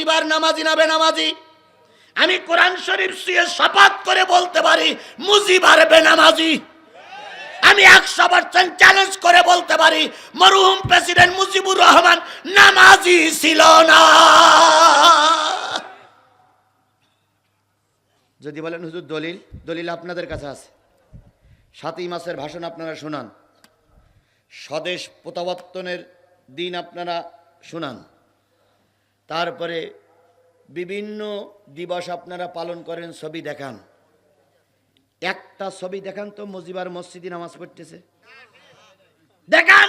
মুজিবার নামাজি না বেনামাজি? আমি কোরআন শরীফ শুয়ে শপথ করে বলতে পারি মুজিবার বেনামাজি। আমি একশো পার্সেন্ট চ্যালেঞ্জ করে বলতে পারি, মরহুম প্রেসিডেন্ট মুজিবুর রহমান, নামাজি ছিল না। যদি বলেন, হুজুর, দলিল দলিল আপনাদের কাছে আছে। সাতই মাসের ভাষণ আপনারা শুনান। স্বদেশ প্রত্যাবর্তনের দিন আপনারা শুনান। তারপরে বিভিন্ন দিবস আপনারা পালন করেন, ছবি দেখান। একটা ছবি দেখান তো, মজিবার মসজিদে নামাজ পড়তেছে। দেখান!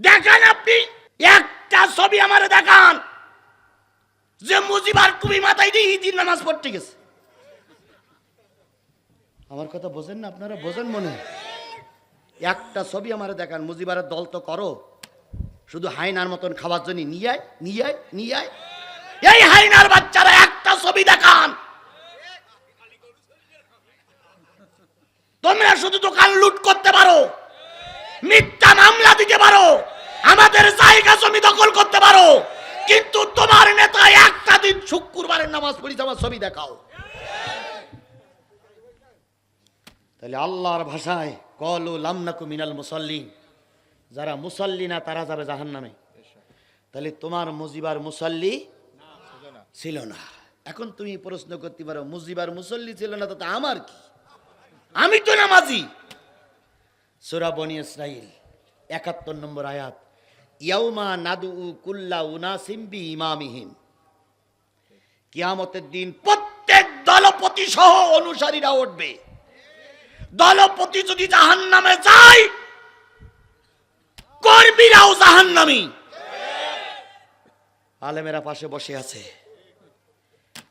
দেখান আপনি! একটা ছবি আমার দেখান! যে মুজিবার টুপি মাথায় দিয়ে ঈদিন নামাজ পড়তে গেছে। আমার কথা বোঝেন না আপনারা? বোঝেন মনে? একটা ছবি আমার দেখান, মুজিবারের দল তো করো। শুধু হাইনার মতন খাবার জন্য নিয়ে আয় নিয়ে আয় নিয়ে আয়। এই হাইনার বাচ্চারা একটা ছবি দেখান। তোমরা শুধু দোকান লুট করতে পারো, মিথ্যা মামলা দিতে পারো, আমাদের জায়গা জমি দখল করতে পারো, কিন্তু তোমার নেতা একটা দিন শুক্রবারের নামাজ পড়ি আমার ছবি দেখাও। তাহলে আল্লাহর ভাষায় কলু লামনাকু মিনাল মুসল্লিন। যারা মুসল্লি না, তারা যাবে জাহান নামে তাহলে তোমার মুজিবার মুসল্লি ছিল না। এখন তুমি প্রশ্ন করতে পারো, মুজিবার মুসল্লি ছিল না, তাতে আমার কি? আমি তো নামাজি। সুরা বনি ইসরাইল একাত্তর নম্বর আয়াত, ইয়াউমা নাদু কুল্লা উনাসিম্বি ইমামিহীন কিয়ামতের দিন প্রত্যেক দলপতি সহ অনুসারীরা উঠবে। দলপতি যদি জাহান নামে যায় কর্মীরাও জাহান নামি আলেমেরা পাশে বসে আছে।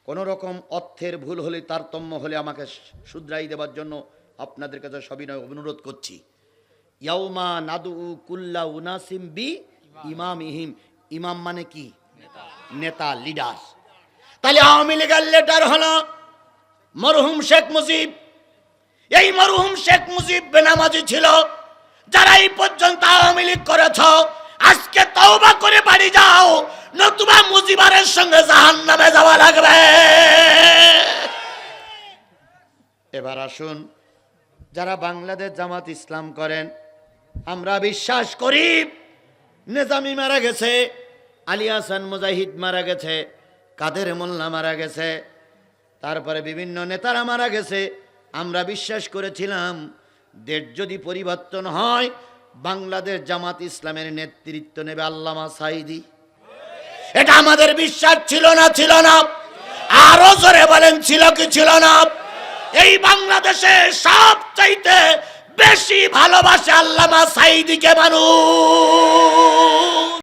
কোন রকম অর্থের ভুল হলে, তারতম্য হলে আমাকে শুধরাই দেবার জন্য আপনাদের কাছে সবিনয় অনুরোধ করছি। ইয়াউমা নাদু কুল্লা উনাসিম বি ইমাম ইহিম ইমাম মানে কি? নেতা, লিডার। তাহলে আওয়ামী লীগের লিডার হলো মরহুম শেখ মুজিব। এই মরহুম শেখ মুজিব বেনামাজি ছিল। যারা এই পর্যন্ত আওয়ামী লীগ করেছ, আজকে তওবা করে বাড়ি যাও, নতুবা মুজিবারের সঙ্গে জাহান নামে যাওয়া লাগবে। এবার আসুন, যারা বাংলাদেশ জামাত ইসলাম করেন, আমরা বিশ্বাস করি, নেজামি মারা গেছে, আলী হাসান মুজাহিদ মারা গেছে, কাদের মোল্লা মারা গেছে, তারপরে বিভিন্ন নেতারা মারা গেছে, আমরা বিশ্বাস করেছিলাম দেশ যদি পরিবর্তন হয়, বাংলাদেশ জামাত ইসলামের নেতৃত্ব নেবে আল্লামা সাইদি। এটা আমাদের বিশ্বাস ছিল না ছিল না। আরও জোরে বলেন, ছিল কি ছিল না? এই বাংলাদেশে সব চাইতে বেশি ভালোবাসে আল্লামা সাইদিকে মানুষ।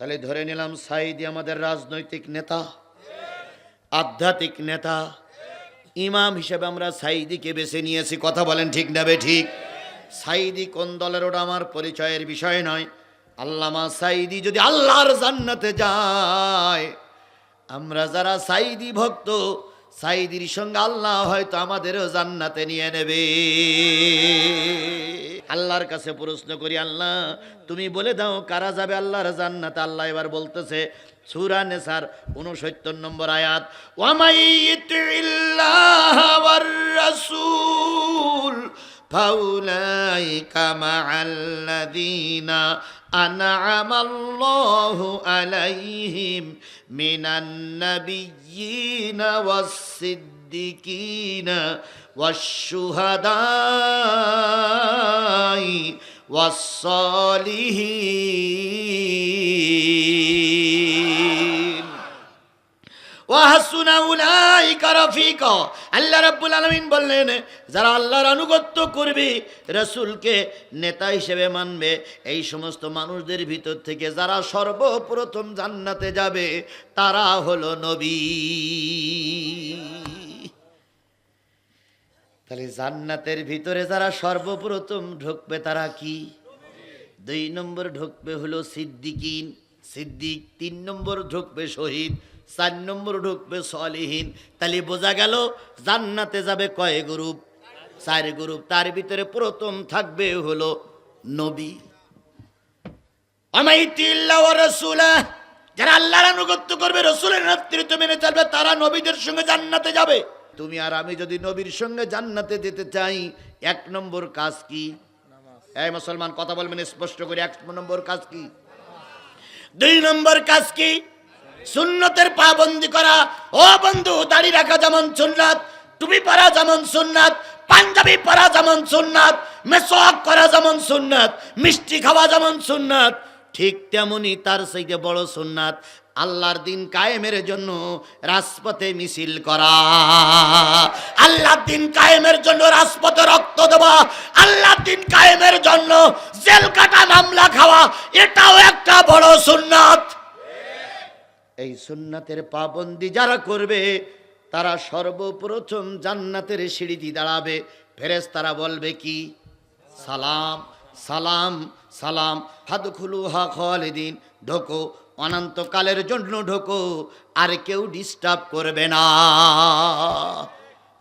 তাহলে ধরে নিলাম সাইদি আমাদের রাজনৈতিক নেতা, আধ্যাত্মিক নেতা। ইমাম হিসেবে আমরা সাইদিকে বেছে নিয়েছি, কথা বলেন ঠিক নেবে ঠিক? সাইদি কোন দলের, ওটা আমার পরিচয়ের বিষয় নয়। আল্লামা সাইদি যদি আল্লাহর জান্নাতে যায়, আমরা যারা সাইদি ভক্ত, সাইদির সঙ্গে আল্লাহ হয়তো আমাদেরও জান্নাতে নিয়ে নেবে। আল্লাহর কাছে প্রশ্ন করি, আল্লাহ, তুমি বলে দাও, কারা যাবে আল্লাহর জান্নাতে? আল্লাহ এবার বলতেছে, সূরা নেসার 69 নম্বর আয়াত রাসূল। فأولئك مع الذين أنعم الله عليهم من النبيين والصديقين والشهداء والصالحين আল্লাহ রাব্বুল আলামিন বললেন, যারা আল্লাহর আনুগত্য করবে, রাসূলকে নেতা হিসেবে মানবে। এই সমস্ত মানুষদের ভিতর থেকে যারা সর্বপ্রথম জান্নাতে যাবে, তারা হলো নবী। তাহলে জান্নাতের ভিতরে যারা সর্বপ্রথম ঢুকবে, তারা কি? দুই নম্বর ঢুকবে হলো সিদ্দিকিন। সিদ্দিক, তিন নম্বর ঢুকবে শহীদ। চার নম্বর ঢুকবে সলিহীন। তাহলে বোঝা গেল, জান্নাতে যাবে কয় গ্রুপ? চার গ্রুপ। তার ভিতরে প্রথম থাকবে হলো নবী। যারা আল্লাহর আনুগত্য করবে, রসুলের নেতৃত্ব মেনে চলবে, তারা নবীদের সঙ্গে জান্নাতে যাবে। তুমি আর আমি যদি নবীর সঙ্গে জান্নাতে যেতে চাই, এক নম্বর কাজ কি? এই মুসলমান, কথা বলবেন, স্পষ্ট করে, এক নম্বর কাজ কি? দুই নম্বর কাজ কি? সুন্নতের পা পাবন্দি করা। ও বন্ধু, দাড়ি রাখা যেমন সুন্নাত, টুপি পরা যেমন সুন্নাত, পাঞ্জাবি পরা যেমন সুন্নাত মেসওয়াক করা যেমন সুন্নাত, মিষ্টি খাওয়া যেমন সুন্নাত, ঠিক তেমনি তার সেইতে বড় সুন্নাত আল্লাহর দিন কায়েমের জন্য রাজপথে মিছিল করা। আল্লাহর দিন কায়েমের জন্য রাজপথে রক্ত দেওয়া। আল্লাহর দিন কায়েমের জন্য জেল কাটা, মামলা খাওয়া, এটাও একটা বড় সুন্নাত। এই সুন্নাতের পাবন্দি যারা করবে, তারা সর্বপ্রথম জান্নাতের সিঁড়িটি দাঁড়াবে। ফেরেস তারা বলবে কি? সালাম সালাম সালাম। হাত খুলু হা খালিদিন, ঢোকো। অনন্তকালের জন্য ঢোকো। আর কেউ ডিস্টার্ব করবে না।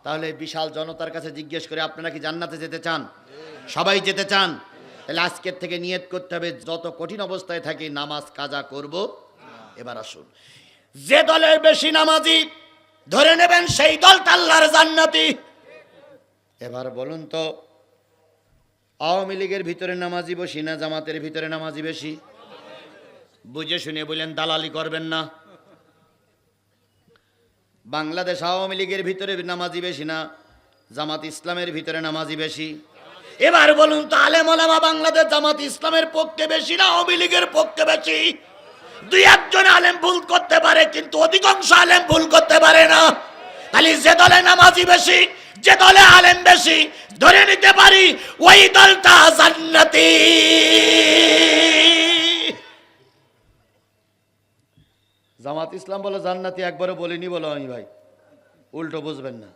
তাহলে বিশাল জনতার কাছে জিজ্ঞেস করে, আপনারা কি জান্নাতে যেতে চান? সবাই যেতে চান? তাহলে আজকের থেকে নিয়ত করতে হবে, যত কঠিন অবস্থায় থাকি, নামাজ কাজা করব। এবার আসুন। যে দলের বেশি নামাজি, ধরে নেবেন সেই দল তাল্লার জান্নাতি। এবার বলুন তো, আওয়ামী লীগের ভিতরে নামাজি বসি না জামাতের ভিতরে নামাজি বেশি? বুঝে শুনে বললেন দালালি করবেন না। বাংলাদেশ আওয়ামী লীগের ভিতরে নামাজি বেশি না, জামাত ইসলামের ভিতরে নামাজি বেশি? এবার বলুন তো, আলেম ওলামা বাংলাদেশ জামাত ইসলামের পক্ষে বেশি না আওয়ামী লীগের পক্ষে বেশি? দুই একজন আলেম ভুল করতে পারে, কিন্তু অধিকাংশ আলেম ভুল করতে পারে না। তাহলে যে দলে নামাজি বেশি, যে দলে আলেম বেশি, ধরে নিতে পারি ওই দলটা জান্নাতি। জামাত ইসলাম বলে জান্নাতি, একবারও বলিনি বলো আমি ভাই। উল্টো বুঝবেন না।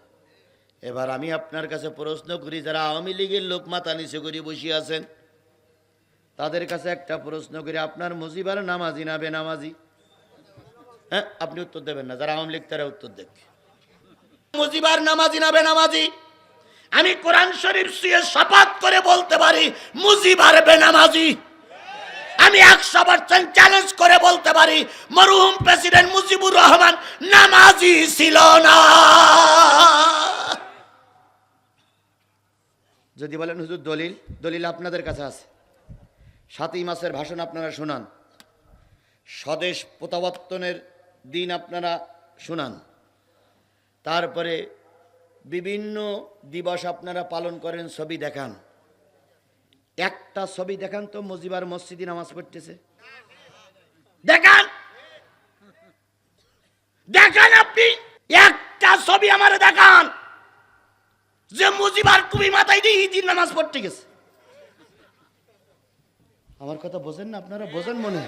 এবার আমি আপনার কাছে প্রশ্ন করি, যারা আওয়ামী লীগের লোক মাথা নিচে করে বসে আছেন তাদের কাছে একটা প্রশ্ন করি, আপনার মুজিবার নামাজি না বেনামাজি? হ্যাঁ আপনি উত্তর দেবেন না, যারা আওয়ামী লীগ তারা উত্তর দেবে মুজিবার নামাজি না বেনামাজি? আমি কোরআন শরীফ শুয়ে শপথ করে বলতে পারি মুজিবার বেনামাজি। আমি একশো পার্সেন্ট চ্যালেঞ্জ করে বলতে পারি, মরহুম প্রেসিডেন্ট মুজিবুর রহমান নামাজি ছিল না। যদি বলেন হুজুর দলিল দলিল আপনাদের কাছে আছে। সাতই মাসের ভাষণ আপনারা শুনান। স্বদেশ প্রত্যাবর্তনের দিন আপনারা শুনান। তারপরে বিভিন্ন দিবস আপনারা পালন করেন, ছবি দেখান। একটা ছবি দেখান তো মজিবার মসজিদে নামাজ পড়তেছে। দেখান! দেখান আপনি! একটা ছবি আমার দেখান। যে মুজিবার টুপি মাথায় দিয়ে ঈদিন নামাজ পড়তে গেছে। আমার কথা বোঝেন না, আপনারা বোঝেন মনে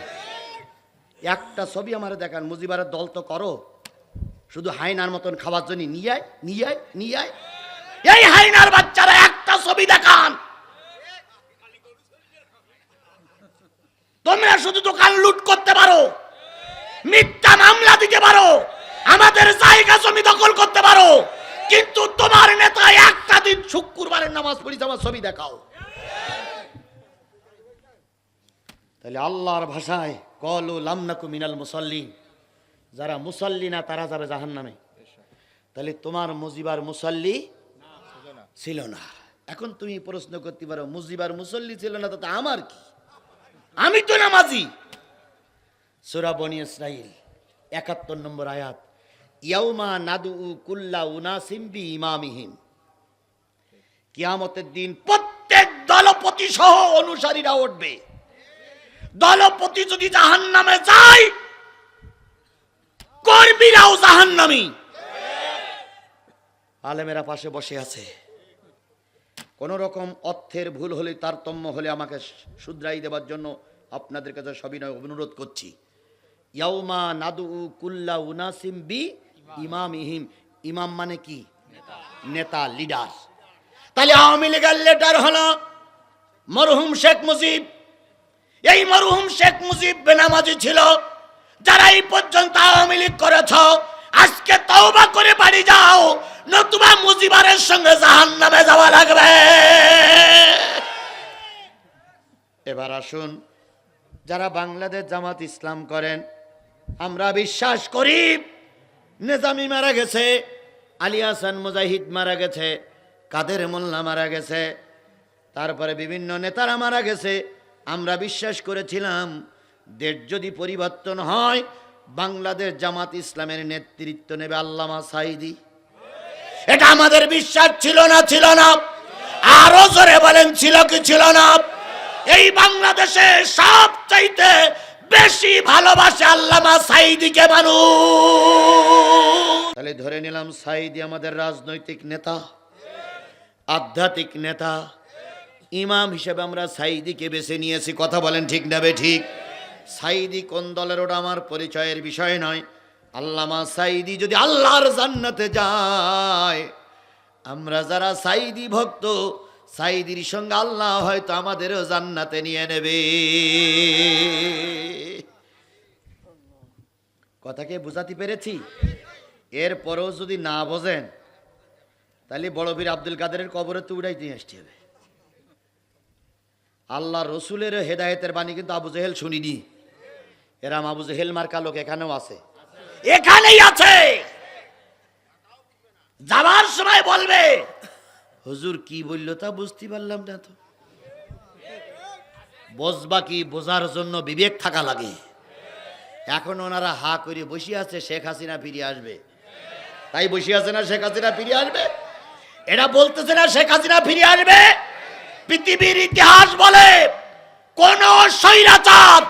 একটা ছবি আমার দেখান মুজিবারের দল তো করো। শুধু হাইনার মতন খাবার জন্য নিয়ে নিয়ে নিয়ে এই হাইনার বাচ্চারা একটা ছবি দেখান। তোমরা শুধু দোকান লুট করতে পারো, মিথ্যা মামলা দিতে পারো, আমাদের জায়গা জমি দখল করতে পারো, কিন্তু তোমার নেতা একটা দিন শুক্রবারের নামাজ পড়ি আমার ছবি দেখাও। তাহলে আল্লাহর ভাষায় কলু লামনাকু মিনাল মুসল্লিন। যারা মুসল্লি না, তারা যাবে জাহান নামে তাহলে তোমার মুজিবার মুসল্লি ছিল না। এখন তুমি প্রশ্ন করতে পারো, মুজিবার মুসল্লি ছিল না, তাতে আমার কি? আমি তো নামাজি। সুরা বনি ইসরাইল একাত্তর নম্বর আয়াত, ইয়াউমা নাদু কুল্লা উনাসিম বি ইমামিহিম কিয়ামতের দিন প্রত্যেক দলপতি সহ অনুসারীরা উঠবে। দলপতি যদি জাহান নামে যায়, কর্মীরাও জাহান নামি আলেমেরা পাশে বসে আছে। কোন রকম অর্থের ভুল হলে, তারতম্য হলে আমাকে শুধরাই দেবার জন্য আপনাদের কাছে সবিনয় অনুরোধ করছি। ইয়াউমা নাদু কুল্লা উনাসিম বি ইমাম ইহিম ইমাম মানে কি? নেতা, লিডার। তাহলে আওয়ামী লীগের লেটার হলো, মরহুম শেখ মুজিব এই মরহুম শেখ মুজিব বেনামাজি ছিল, যারা এই পর্যন্ত আওয়ামী লীগ করেছ, আজকে তওবা করে বাড়ি যাও, নতুবা মুজিবারের সঙ্গে জাহান নামে যাওয়া লাগবে। এবার আসুন, যারা বাংলাদেশ জামাত ইসলাম করেন, আমরা বিশ্বাস করি, নেজামি মারা গেছে, আলী হাসান মুজাহিদ মারা গেছে, কাদের মোল্লা মারা গেছে, তারপরে বিভিন্ন নেতারা মারা গেছে আমরা বিশ্বাস করেছিলাম, দেশ যদি পরিবর্তন হয়, বাংলাদেশ জামাত ইসলামের নেতৃত্ব নেবে আল্লামা সাইদি। এটা আমাদের বিশ্বাস ছিল না ছিল না। আরও জোরে বলেন, ছিল কি ছিল না? এই বাংলাদেশে সব চাইতে বেশি ভালোবাসে আল্লামা সাইদিকে মানুষ। তাহলে ধরে নিলাম, সাইদি আমাদের রাজনৈতিক নেতা, আধ্যাত্মিক নেতা। ইমাম হিসেবে আমরা সাইদিকে বেছে নিয়েছি। কথা বলেন ঠিক নেবে ঠিক? সাইদি কোন দলের ওটা আমার পরিচয়ের বিষয় নয়। আল্লামা সাইদি যদি আল্লাহর জান্নাতে যায়, আমরা যারা সাইদি ভক্ত, সাইদির সঙ্গে আল্লাহ হয়তো আমাদেরও জান্নাতে নিয়ে নেবে। কথাকে বুঝাতে পেরেছি? এরপরেও যদি না বোঝেন, তাহলে বড় বীর আব্দুল কাদেরের কবরে তো উড়াই দিয়ে আসতে হবে। আল্লাহ রসুলের হেদায়েতের বাণী কিন্তু আবু জেহেল শুনিনি। এরাম আবু জেহেল মার্কা লোক এখানেও আছে। এখানেই আছে! যাওয়ার সময় বলবে, হুজুর কি বলল তা বুঝতে পারলাম না তো। বসবা কি বোঝার জন্য বিবেক থাকা লাগে। এখন ওনারা হা করে বসে আছে, শেখ হাসিনা ফিরে আসবে। তাই বসে আছে না শেখ হাসিনা ফিরে আসবে? এটা বলতেছে না শেখ হাসিনা ফিরে আসবে? পৃথিবীর ইতিহাস বলে কোন স্বৈরাচার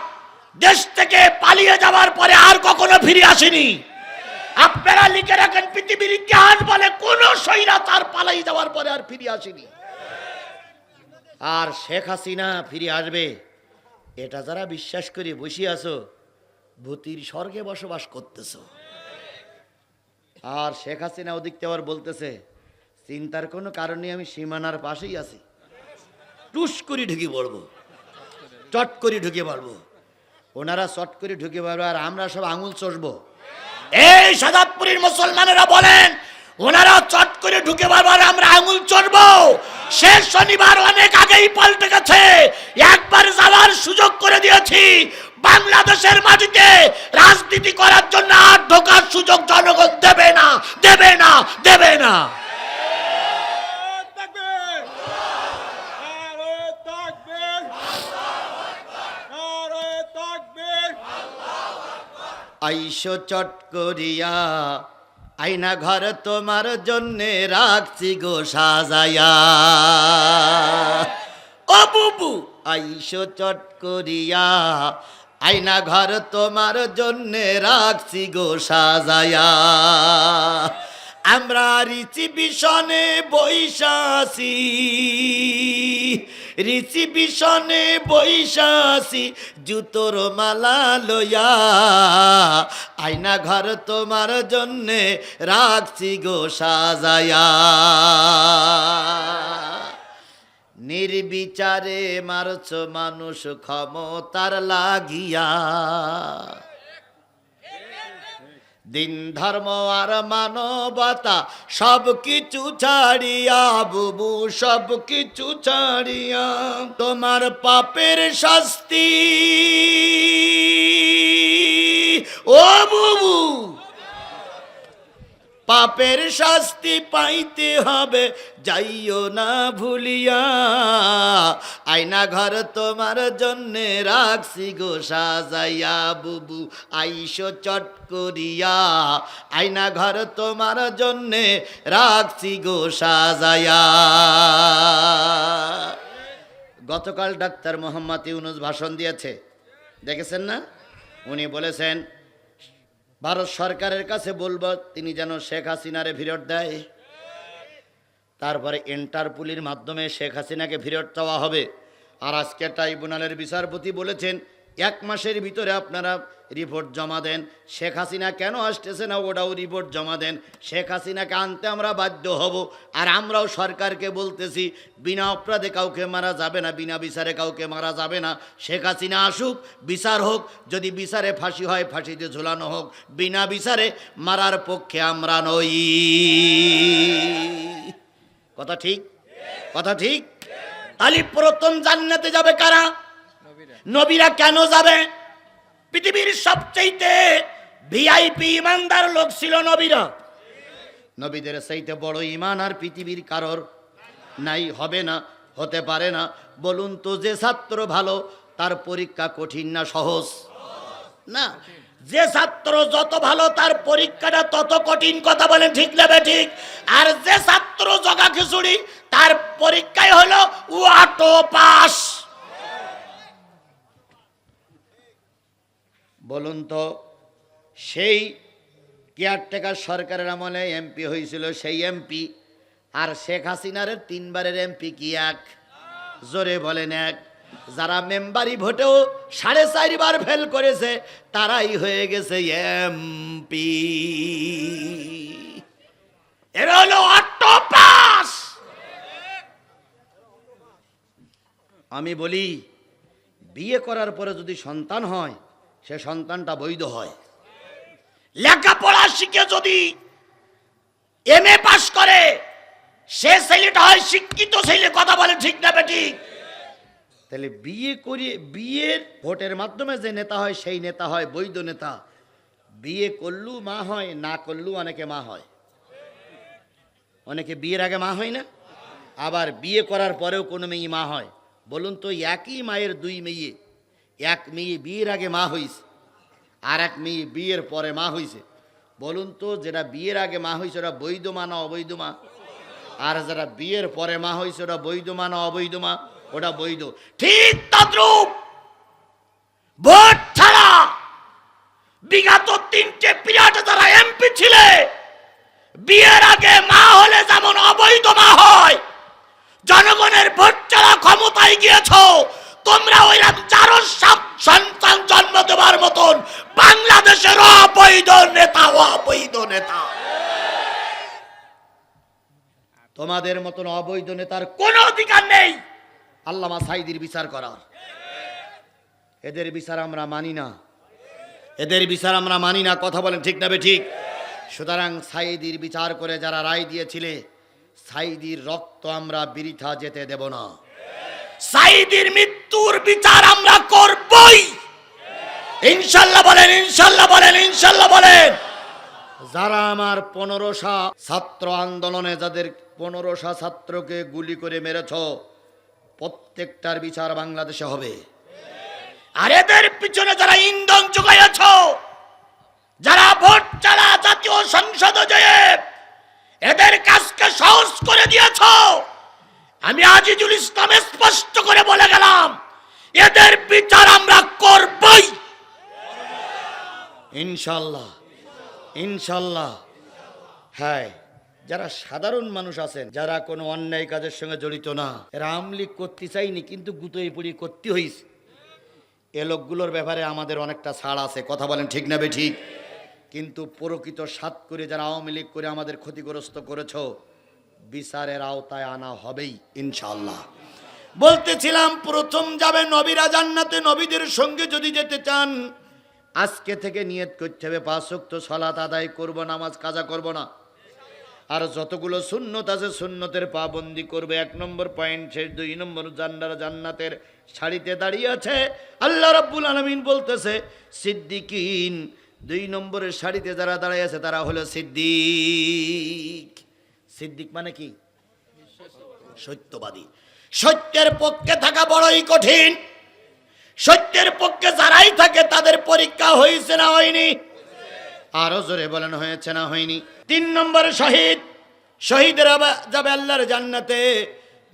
দেশ থেকে পালিয়ে যাওয়ার পরে আর কখনো ফিরে আসেনি। আপনারা লিখে রাখেন, পৃথিবীর ইতিহাস বলে কোন স্বৈরাচার পালাই যাওয়ার পরে আর ফিরে আসেনি। আর শেখ হাসিনা ফিরে আসবে, এটা যারা বিশ্বাস করে বসে আছো, ভূতির স্বর্গে বসবাস করতেছ। আর শেখ হাসিনা ওদিক আবার বলতেছে, চিন্তার কোনো কারণে আমি সীমানার পাশেই আছি। টুস করে ঢুকে পড়ব। চট করে ঢুকে পড়ব। ওনারা চট করে ঢুকে পড়ব আর আমরা সব আঙুল চষবো। এই সাদাতপুরের মুসলমানেরা বলেন, ওনারা চট করে ঢুকে পারব আর আমরা আঙুল চড়বো শেষ শনিবার অনেক আগেই পাল্টে গেছে। একবার যাওয়ার সুযোগ করে দিয়েছি। বাংলাদেশের মাটিতে রাজনীতি করার জন্য আর ঢোকার সুযোগ জনগণ দেবে না, দেবে আইসো চট করিয়া, আইনা ঘর তোমার জন্যে রাখছি গো সাজায়া ও আইসো চট করিয়া, আইনা ঘর তোমার জন্যে রাখছি গো সাজায়া আমরা রিচি বিশনে বৈশাসি। বিশনে বৈশাসি, জুতোর মালা লইয়া। আয়না ঘর তোমার জন্যে রাখছি গো সাজায়া। নির্বিচারে মারছ মানুষ ক্ষমতার লাগিয়া। দিন ধর্ম আর মানবতা সব কিছু ছাড়িয়া বুবু সব কিছু ছাড়িয়া তোমার পাপের শাস্তি। ও বুবু! পাপের শাস্তি পাইতে হবে, যাইও না ভুলিয়া। আয়না ঘর তোমার জন্যে রাখছি গো, সাজাইয়া বুবু, আইসো চট করিয়া। আয়না ঘর তোমার জন্যে রাখছি গো, সাজাইয়া। গতকাল ডাক্তার মোহাম্মদ ইউনুস ভাষণ দিয়েছে। দেখেছেন না? উনি বলেছেন ভারত সরকারের কাছে বলব, তিনি যেন শেখ হাসিনারে ফিরত দেয়। তারপরে ইন্টারপুলির মাধ্যমে শেখ হাসিনাকে ফিরত চাওয়া হবে। আর আজকে ট্রাইব্যুনালের বিচারপতি বলেছেন এক মাসের ভিতরে আপনারা রিপোর্ট জমা দেন। শেখ হাসিনা কেন আসতেছে না ওটাও রিপোর্ট জমা দেন। শেখ হাসিনাকে আনতে আমরা বাধ্য হব। আর আমরাও সরকারকে বলতেছি, বিনা অপরাধে কাউকে মারা যাবে না, বিনা বিচারে কাউকে মারা যাবে না। শেখ হাসিনা আসুক, বিচার হোক, যদি বিচারে ফাঁসি হয়, ফাঁসিতে ঝুলানো হোক। বিনা বিচারে মারার পক্ষে আমরা নই। কথা ঠিক? কথা ঠিক? তাহলে প্রথম জান্নাতে যাবে কারা? নবীরা কেন যাবে? পৃথিবীর সবচেয়ে ভিআইপি ইমানদার লোক ছিল নবীরা। নবীদের চাইতে বড় ইমান আর পৃথিবীর কারোর নাই হবে না হতে পারে না। বলুন তো যে ছাত্র ভালো তার পরীক্ষা কঠিন না সহজ? না। যে ছাত্র যত ভালো তার পরীক্ষাটা তত কঠিন কথা বলেন ঠিক নেবে ঠিক? আর যে ছাত্র জগা খিচুড়ি তার পরীক্ষায় হলো ওয়াটো পাস। বলুন তো, সেই কেয়ারটেকার সরকারের আমলে এমপি হয়েছিল সেই এমপি, আর শেখ হাসিনার তিনবারের এমপি কি এক? জোরে বলেন এক। যারা মেম্বারি ভোটেও সাড়ে চারবার ফেল করেছে, তারাই হয়ে গেছে এমপি। এরা হলো অটো পাস আমি বলি, বিয়ে করার পরে যদি সন্তান হয় সে সন্তানটা বৈধ হয়। লেখাপড়া শিখে যদি এম এ পাশ করে, সে ছেলেটা হয় শিক্ষিত ছেলে, কথা বলে ঠিক না বেঠিক তাহলে বিয়ে করিয়ে, বিয়ের ভোটের মাধ্যমে যে নেতা হয়, সেই নেতা হয়, বৈধ নেতা। বিয়ে করলু মা হয়, না করলু অনেকে মা হয়। অনেকে বিয়ের আগে মা হয় না, আবার বিয়ে করার পরেও কোনো মেয়ে মা হয়। বলুন তো, একই মায়ের দুই মেয়ে এক মেয়ে বিয়ের আগে মা হইছে, আর এক মেয়ে বিয়ের পরে মা হইছে। বলুন তো, যেটা বিয়ের আগে মা হয়েছে ওটা বৈধ মা না অবৈধ মা? আর যারা বিয়ের পরে মা হয়েছে ওটা বৈধ মা না অবৈধ মা? ওটা বৈধ। ঠিক তদ্রুপ! ভোট ছাড়া বিগত তিনটে পিরিয়ড যারা এমপি ছিলে, বিয়ের আগে মা হলে যেমন অবৈধ মা হয়, জনগণের ভোট ছাড়া ক্ষমতায় গিয়েছ তোমরা ওইরকম চারো সব সন্তান জন্ম দেওয়ার মতন বাংলাদেশের অবৈধ নেতা অবৈধ নেতা। তোমাদের মতন অবৈধ নেতার কোনো অধিকার নেই। আল্লামা সাইদির বিচার করার। এদের বিচার আমরা মানি না। এদের বিচার আমরা মানি না, কথা বলেন ঠিক না ঠিক? সুতরাং সাইদির বিচার করে যারা রায় দিয়েছিলে, সাইদির রক্ত আমরা বৃথা যেতে দেব না। সাইদির মৃত্যুর বিচার আমরা করবই। ইনশাল্লাহ বলেন ইনশাল্লাহ বলেন ইনশাল্লাহ বলেন। যারা আমার পনেরোশা ছাত্র আন্দোলনে যাদের পনেরোশা ছাত্রকে গুলি করে মেরেছ প্রত্যেকটার বিচার বাংলাদেশে হবে। আর এদের পিছনে যারা ইন্ধন যোগাইয়াছ যারা ভোট ছাড়া জাতীয় সংসদ জয়ে এদের কাজকে সহজ করে দিয়েছ। আমি আজিজুল ইসলাম স্পষ্ট করে বলে গেলাম এদের বিচার আমরা করবই। ইনশাল্লাহ ইনশাল্লাহ। হ্যাঁ যারা সাধারণ মানুষ আছেন, যারা কোনো অন্যায় কাজের সঙ্গে জড়িত না, এরা আমলিক করতে চাইনি, কিন্তু গুতোই পড়ি করতে হইছে। এ লোকগুলোর ব্যাপারে আমাদের অনেকটা ছাড় আছে, কথা বলেন ঠিক না বে ঠিক? কিন্তু প্রকৃত সাত করে যারা আওয়ামী লীগ করে আমাদের ক্ষতিগ্রস্ত করেছ, বিচারের আওতায় আনা হবেই, ইনশাল্লাহ। বলতেছিলাম, প্রথম যাবে নবীরা জান্নাতে, নবীদের সঙ্গে যদি যেতে চান। আজকে থেকে নিয়ত করতে হবে, পাঁচ ওয়াক্ত সলাত আদায় করব, নামাজ কাজা করব না। আর যতগুলো সুন্নত আছে, সুন্নতের পাবন্দি করবে। এক নম্বর পয়েন্ট শেষ দুই নম্বর জান্নার জান্নাতের শাড়িতে দাঁড়িয়ে আছে। আল্লাহ রাব্বুল আলমিন বলতেছে, সিদ্দিকিন। দুই নম্বরের শাড়িতে যারা দাঁড়িয়ে আছে, তারা হলো সিদ্দিক। সিদ্দিক মানে কি? সত্যবাদী। সত্যের পক্ষে থাকা বড়ই কঠিন। সত্যের পক্ষে যারাই থাকে, তাদের পরীক্ষা হয়েছে না হয়নি। আরও জোরে বলেন, হয়েছে না হয়নি। তিন নম্বরে শহীদ। শহীদের যাবে আল্লাহর জান্নাতে।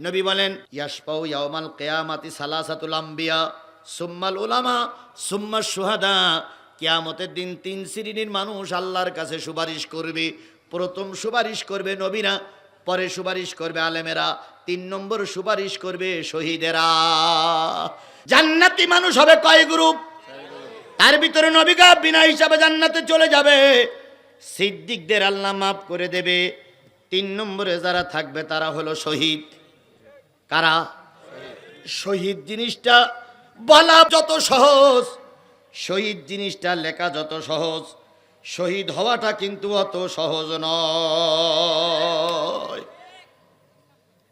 নবী বলেন ইয়াসপাউ ইয়াউমাল কিয়ামাতি সালাসাতুল আম্বিয়া, সুম্মাল উলামা, সুম্মা সুহাদা কিয়ামতের দিন তিন শ্রেণির মানুষ আল্লাহর কাছে সুপারিশ করবে। প্রথম সুপারিশ করবে নবীরা পরে সুপারিশ করবে আলেমেরা, তিন নম্বর সুপারিশ করবে শহীদেরা। জান্নাতি মানুষ হবে কয় গ্রুপ? তার ভিতরে নবিকা বিনা হিসাবে জান্নাতে চলে যাবে। সিদ্দিকদের আল্লাহ মাফ করে দেবে। তিন নম্বরে যারা থাকবে তারা হলো শহীদ। কারা? শহীদ জিনিসটা বলা যত সহজ, শহীদ জিনিসটা লেখা যত সহজ, শহীদ হওয়াটা কিন্তু অত সহজ নয়।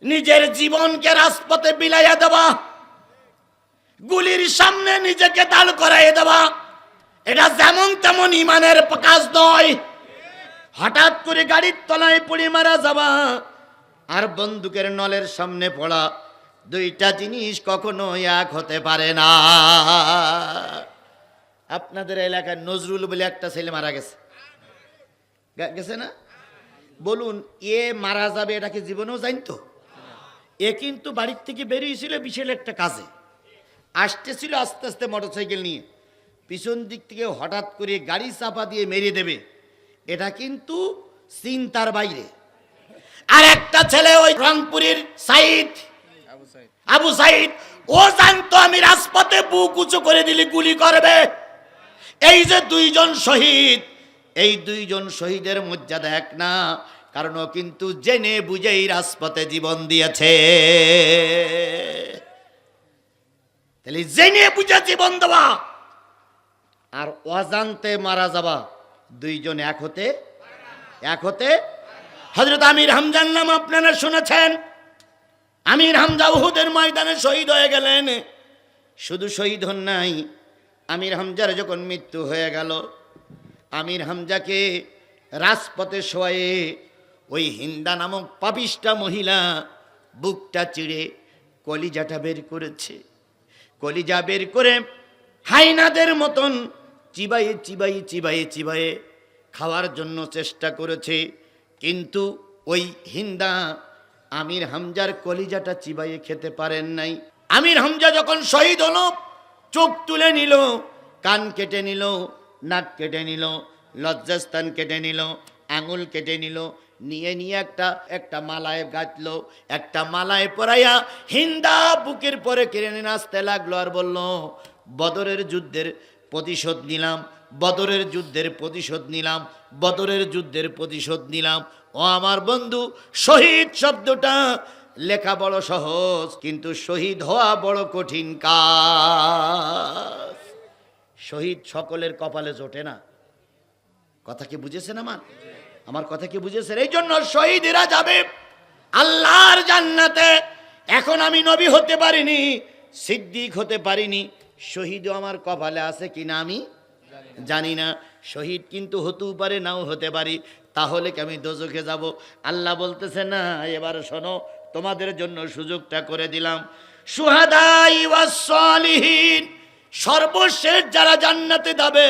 নিজের জীবনকে রাজপথে বিলাইয়া দেওয়া গুলির সামনে নিজেকে দাঁড় করাইয়ে দেওয়া এটা যেমন তেমন ইমানের প্রকাশ নয়। হঠাৎ করে গাড়ির তলায় পড়ে মারা যাবা আর বন্দুকের নলের সামনে পড়া। দুইটা জিনিস কখনো এক হতে পারে না। আপনাদের এলাকায় নজরুল বলে একটা ছেলে মারা গেছে। গেছে না? বলুন, এ মারা যাবে এটাকে জীবনেও জানতো? এ কিন্তু বাড়ির থেকে বেরিয়েছিল বিশাল একটা কাজে। আসতেছিল আস্তে আস্তে মোটরসাইকেল নিয়ে। পিছন দিক থেকে হঠাৎ করে গাড়ি চাপা দিয়ে মেরে দেবে। এটা কিন্তু চিন্তার বাইরে। আর একটা ছেলে ওই রংপুরের সাইদ। আবু সাইদ। ও জানতো আমি রাজপথে বুক উঁচু করে দিলে গুলি করবে। এই যে দুইজন শহীদ এই দুইজন শহীদের মর্যাদা এক না। কারণ ও কিন্তু জেনে বুঝেই রাজপথে জীবন দিয়েছে। তাহলে জেনে বুঝে জীবন দেওয়া আর অজান্তে মারা যাওয়া দুইজন এক হতে এক হতে হজরত আমির হামজার নাম আপনারা শুনেছেন। আমির হামজা উহুদের ময়দানে শহীদ হয়ে গেলেন। শুধু শহীদ হন নাই, আমির হামজার যখন মৃত্যু হয়ে গেল, আমির হামজাকে রাজপথে শোয়ে ওই হিন্দা নামক পাপিষ্টা মহিলা বুকটা চিড়ে কলিজাটা বের করেছে। কলিজা বের করে হাইনাদের মতন চিবাইয়ে চিবাইয়ে চিবাইয়ে চিবাইয়ে খাওয়ার জন্য চেষ্টা করেছে। কিন্তু ওই হিন্দা আমির হামজার কলিজাটা চিবাইয়ে খেতে পারেন নাই। আমির হামজা যখন শহীদ হলো, চোখ তুলে নিল, কান কেটে নিল, নাক কেটে নিল, লজ্জাস্থান কেটে নিল, আঙুল কেটে নিল নিয়ে নিয়ে একটা একটা মালায় গাঁথলো, একটা মালায় পরাইয়া হিন্দা বুকের পরে কেড়ে নাচতে লাগল আর বলল, বদরের যুদ্ধের প্রতিশোধ নিলাম, বদরের যুদ্ধের প্রতিশোধ নিলাম, বদরের যুদ্ধের প্রতিশোধ নিলাম। ও আমার বন্ধু, শহীদ শব্দটা লেখা বড় সহজ, কিন্তু শহীদ হওয়া বড় কঠিন কাজ। শহীদ সকলের কপালে জোটে না। কথা কি বুঝেছেন আমার? আমার কথা কি বুঝেছেন? এই জন্য শহীদেরা যাবে আল্লাহর জান্নাতে। এখন আমি নবী হতে পারিনি, সিদ্দিক হতে পারিনি। শহীদও আমার কপালে আছে কিনা আমি জানি না। শহীদ কিন্তু হতেও পারে, নাও হতে পারি। তাহলে কি আমি দোজখে যাব? আল্লাহ বলতেছে, না, এবার শোনো, তোমাদের জন্য সুযোগটা করে দিলাম। সর্বশেষ যারা জান্নাতে যাবে,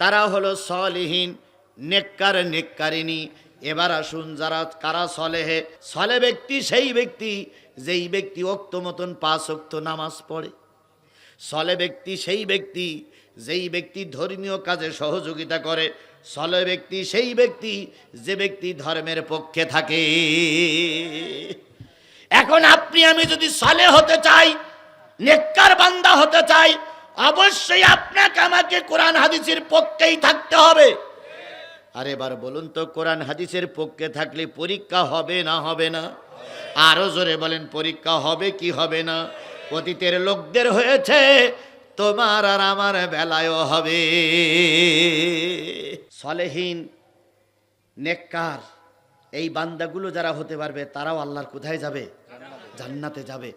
তারা হলো সলিহীন। নেককার নেককারিনী এবার আসুন যারা, কারা সলেহে? সলে ব্যক্তি, সেই ব্যক্তি যেই ব্যক্তি অক্ত মতন পাঁচ অক্ত নামাজ পড়ে। সলে ব্যক্তি, সেই ব্যক্তি যেই ব্যক্তি ধর্মীয় কাজে সহযোগিতা করে। সলে ব্যক্তি, সেই ব্যক্তি যে ব্যক্তি ধর্মের পক্ষে থাকে। এখন আপনি, আমি যদি সলে হতে চাই, নেককার বান্দা হতে চাই, অবশ্যই আপনাকে, আমাকে কোরআন হাদিসের পক্ষেই থাকতে হবে। আর এবার বলুন তো, কোরআন হাদিসের পক্ষে থাকলে পরীক্ষা হবে না হবে না? আরও জোরে বলেন, পরীক্ষা হবে কি হবে না? অতীতের লোকদের হয়েছে, তোমার আর আমার বেলায়ও হবে। সলেহীন, নেককার, এই বান্দাগুলো যারা হতে পারবে, তারাও আল্লাহর কোথায় যাবে? জান্নাতে যাবে।